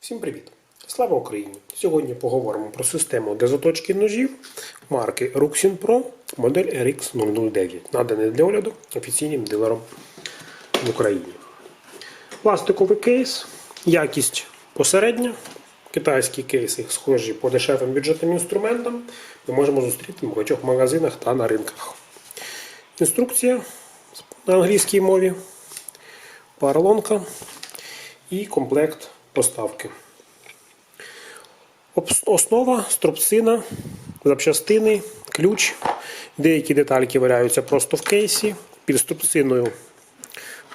Всім привіт! Слава Україні! Сьогодні поговоримо про систему для заточки ножів марки Ruxin Pro модель RX 009, наданий для огляду офіційним дилером в Україні. Пластиковий кейс, якість посередня. Китайські кейси схожі по дешевим бюджетним інструментам. Ми можемо зустріти в багатьох магазинах та на ринках. Інструкція на англійській мові, поролонка і комплект поставки. Основа, струбцина, запчастини, ключ. Деякі детальки валяються просто в кейсі. Під струбциною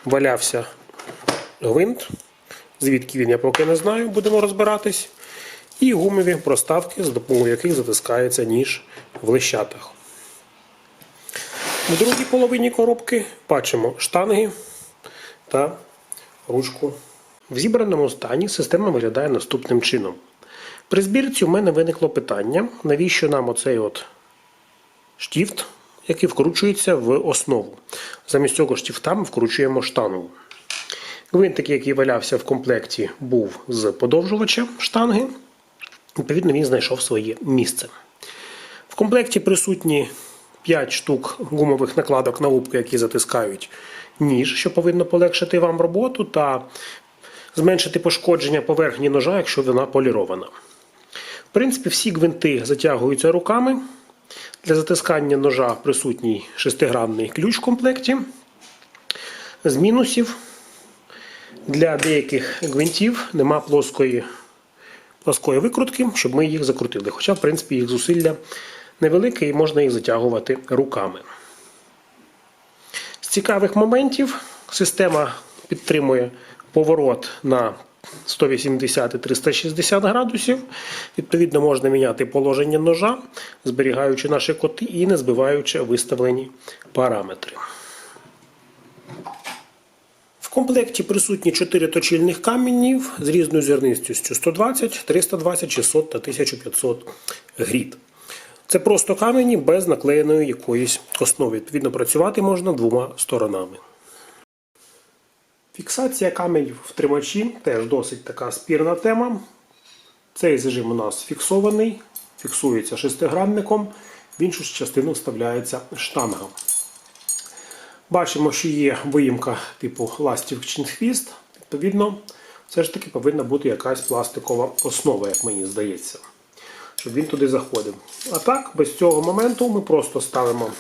валявся гвинт. Звідки він, я поки не знаю, будемо розбиратись. І гумові проставки, з допомогою яких затискається ніж в лещатах. В другій половині коробки бачимо штанги та ручку. В зібраному стані система виглядає наступним чином. При збірці у мене виникло питання, навіщо нам оцей от штіфт, який вкручується в основу. Замість цього штіфта ми вкручуємо штангу. Гвинтик, який валявся в комплекті, був з подовжувача штанги. Відповідно, він знайшов своє місце. В комплекті присутні 5 штук гумових накладок на лупку, які затискають ніж, що повинно полегшити вам роботу та зменшити пошкодження поверхні ножа, якщо вона полірована. В принципі, всі гвинти затягуються руками. Для затискання ножа присутній шестигранний ключ в комплекті. З мінусів для деяких гвинтів нема плоскої, плоскої викрутки, щоб ми їх закрутили. Хоча, в принципі, їх зусилля невелике і можна їх затягувати руками. З цікавих моментів система підтримує поворот на 180 і 360 градусів. Відповідно, можна міняти положення ножа, зберігаючи наші коти і не збиваючи виставлені параметри. В комплекті присутні 4 точильних каменів з різною зернистістю 120, 320, 600 та 1500 грід. Це просто камені без наклеєної якоїсь основи. Відповідно, працювати можна двома сторонами. Фіксація каменів в тримачі теж досить така спірна тема. Цей зажим у нас фіксований, фіксується шестигранником, в іншу частину вставляється штанга. Бачимо, що є виїмка типу ластівчин хвіст. Відповідно, все ж таки повинна бути якась пластикова основа, як мені здається, щоб він туди заходив. А так, без цього моменту ми просто ставимо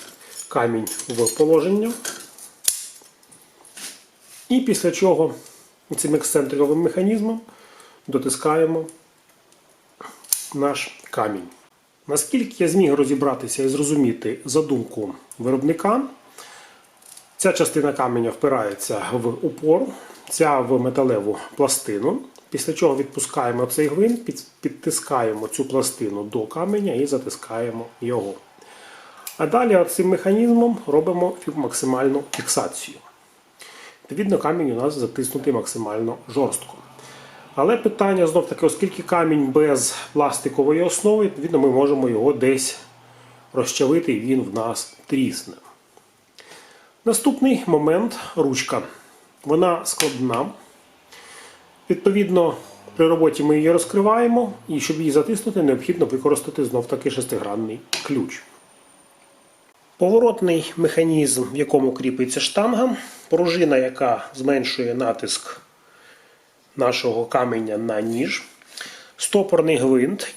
камінь в положення. І після чого цим ексцентриковим механізмом дотискаємо наш камінь. Наскільки я зміг розібратися і зрозуміти задумку виробника, ця частина каменя впирається в упор, ця в металеву пластину. Після чого відпускаємо цей гвинт, підтискаємо цю пластину до каменя і затискаємо його. А далі цим механізмом робимо максимальну фіксацію. Відповідно, камінь у нас затиснутий максимально жорстко. Але питання знов таки, оскільки камінь без пластикової основи, відповідно, ми можемо його десь розчавити і він в нас трісне. Наступний момент ручка. Вона складна. Відповідно, при роботі ми її розкриваємо, і щоб її затиснути, необхідно використати знов таки шестигранний ключ. Поворотний механізм, в якому кріпиться штанга, пружина, яка зменшує натиск нашого каменя на ніж, стопорний гвинт.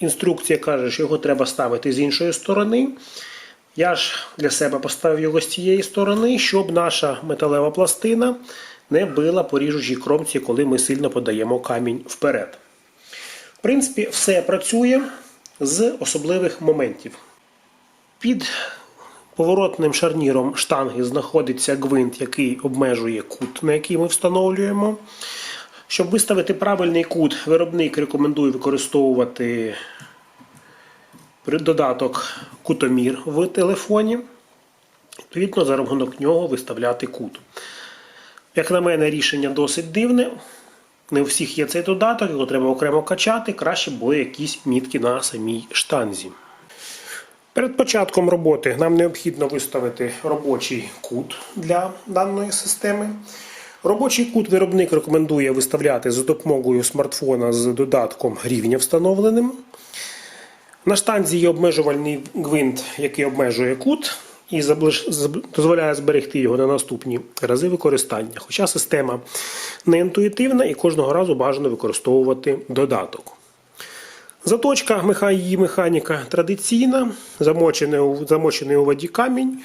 Інструкція каже, що його треба ставити з іншої сторони. Я ж для себе поставив його з цієї сторони, щоб наша металева пластина не била по ріжучій кромці, коли ми сильно подаємо камінь вперед. В принципі, все працює з особливих моментів. Під поворотним шарніром штанги знаходиться гвинт, який обмежує кут, на який ми встановлюємо. Щоб виставити правильний кут, виробник рекомендує використовувати додаток кутомір в телефоні. Відповідно, за рахунок нього виставляти кут. Як на мене, рішення досить дивне. Не у всіх є цей додаток, його треба окремо качати, краще були якісь мітки на самій штанзі. Перед початком роботи нам необхідно виставити робочий кут для даної системи. Робочий кут виробник рекомендує виставляти за допомогою смартфона з додатком рівня встановленим. На штанзі є обмежувальний гвинт, який обмежує кут і дозволяє зберегти його на наступні рази використання. Хоча система не інтуїтивна і кожного разу бажано використовувати додаток. Заточка її механіка традиційна, замочений у, замочений у воді камінь,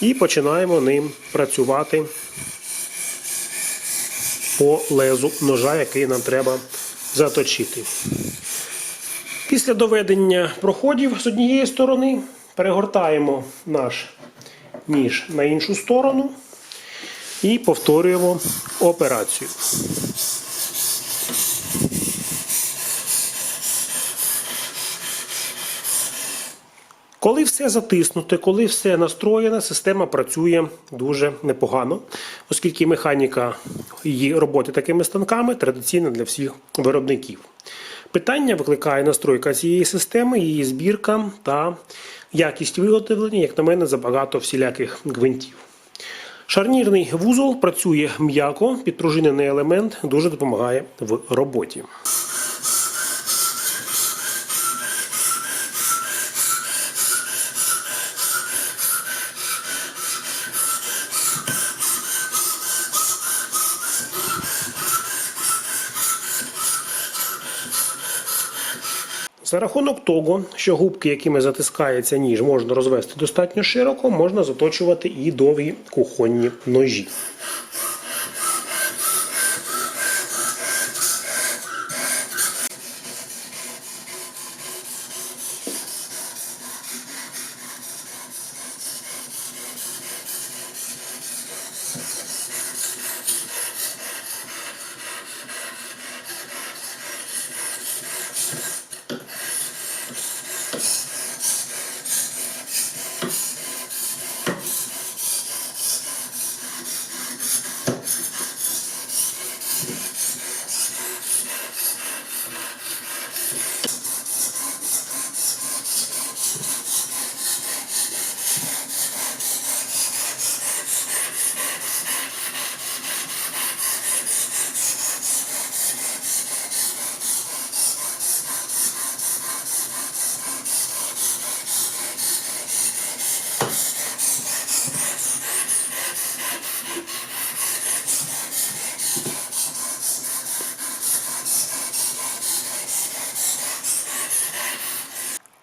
і починаємо ним працювати по лезу ножа, який нам треба заточити. Після доведення проходів з однієї сторони перегортаємо наш ніж на іншу сторону і повторюємо операцію. Коли все затиснуте, коли все настроєне, система працює дуже непогано, оскільки механіка її роботи такими станками традиційна для всіх виробників. Питання викликає настройка цієї системи, її збірка та якість виготовлення, як на мене, забагато всіляких гвинтів. Шарнірний вузол працює м'яко, підпружинений елемент дуже допомагає в роботі. За рахунок того, що губки, якими затискається ніж, можна розвести достатньо широко, можна заточувати і довгі кухонні ножі.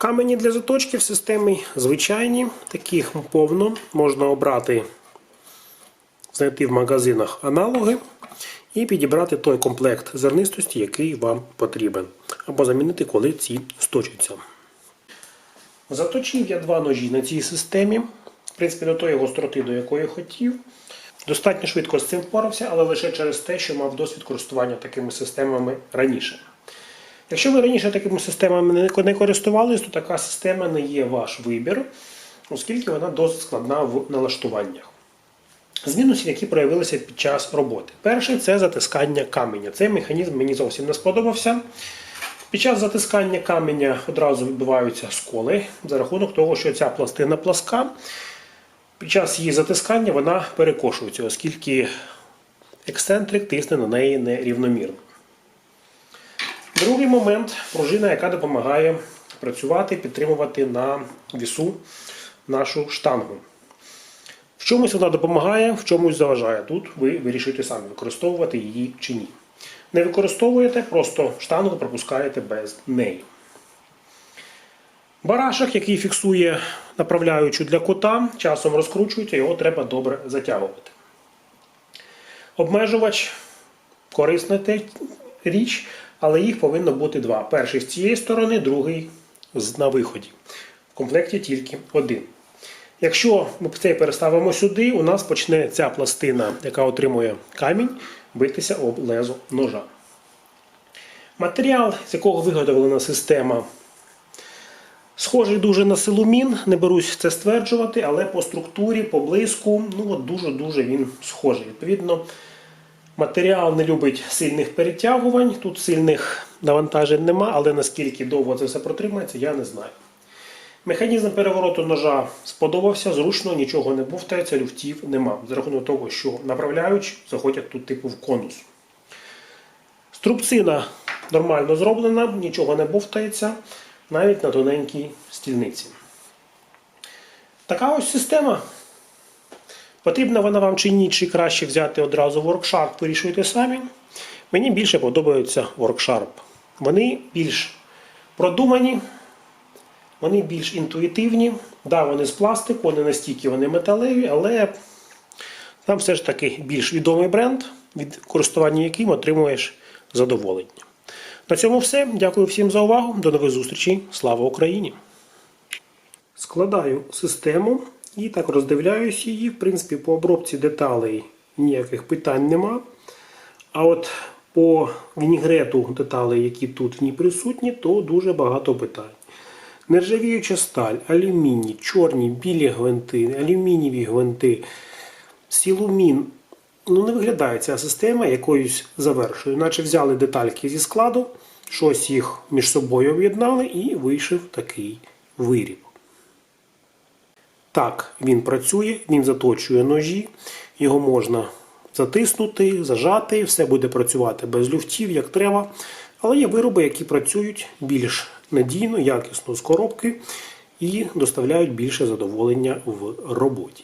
Камені для заточки в системі звичайні, таких повно. Можна обрати, знайти в магазинах аналоги і підібрати той комплект зернистості, який вам потрібен. Або замінити, коли ці сточаться. Заточив я два ножі на цій системі. В принципі, до тої гостроти, до якої хотів. Достатньо швидко з цим впорався, але лише через те, що мав досвід користування такими системами раніше. Якщо ви раніше такими системами не- користувалися, то така система не є ваш вибір, оскільки вона досить складна в налаштуваннях. З мінусів, які проявилися під час роботи. Перший це затискання каменя. Цей механізм мені зовсім не сподобався. Під час затискання каменя одразу відбуваються сколи за рахунок того, що ця пластина пласка. Під час її затискання вона перекошується, оскільки ексцентрик тисне на неї нерівномірно. Другий момент пружина, яка допомагає працювати, підтримувати на вісу нашу штангу. В чомусь вона допомагає, в чомусь заважає. Тут ви вирішуєте самі, використовувати її чи ні. Не використовуєте, просто штангу пропускаєте без неї. Барашок, який фіксує направляючу для кота, часом розкручується, його треба добре затягувати. Обмежувач корисна річ, але їх повинно бути два. Перший з цієї сторони, другий на виході. В комплекті тільки один. Якщо ми цей переставимо сюди, у нас почне ця пластина, яка отримує камінь, битися об лезо ножа. Матеріал, з якого виготовлена система, схожий дуже на силумін, не берусь це стверджувати, але по структурі, по блиску, ну от дуже-дуже він схожий. Відповідно, Матеріал не любить сильних перетягувань, тут сильних навантажень нема, але наскільки довго це все протримається, я не знаю. Механізм перевороту ножа сподобався, зручно, нічого не бовтається, люфтів нема. За рахунок того, що направляючи, заходять тут типу в конус. Струбцина нормально зроблена, нічого не бовтається, навіть на тоненькій стільниці. Така ось система. Потрібна вона вам чи ні, чи краще взяти одразу Worksharp, вирішуйте самі. Мені більше подобаються Worksharp. Вони більш продумані, вони більш інтуїтивні. Да, вони з пластику, не настільки вони металеві, але там все ж таки більш відомий бренд, від користування яким отримуєш задоволення. На цьому все. Дякую всім за увагу. До нових зустрічей. Слава Україні! Складаю систему і так роздивляюсь її. В принципі, по обробці деталей ніяких питань нема. А от по вінігрету деталей, які тут ній присутні, то дуже багато питань. Нержавіюча сталь, алюміній, чорні, білі гвинти, алюмінієві гвинти, сілумін. Ну, не виглядає ця система якоюсь завершою, наче взяли детальки зі складу, щось їх між собою об'єднали і вийшов такий виріб. Так, він працює, він заточує ножі, його можна затиснути, зажати, все буде працювати без люфтів, як треба. Але є вироби, які працюють більш надійно, якісно з коробки і доставляють більше задоволення в роботі.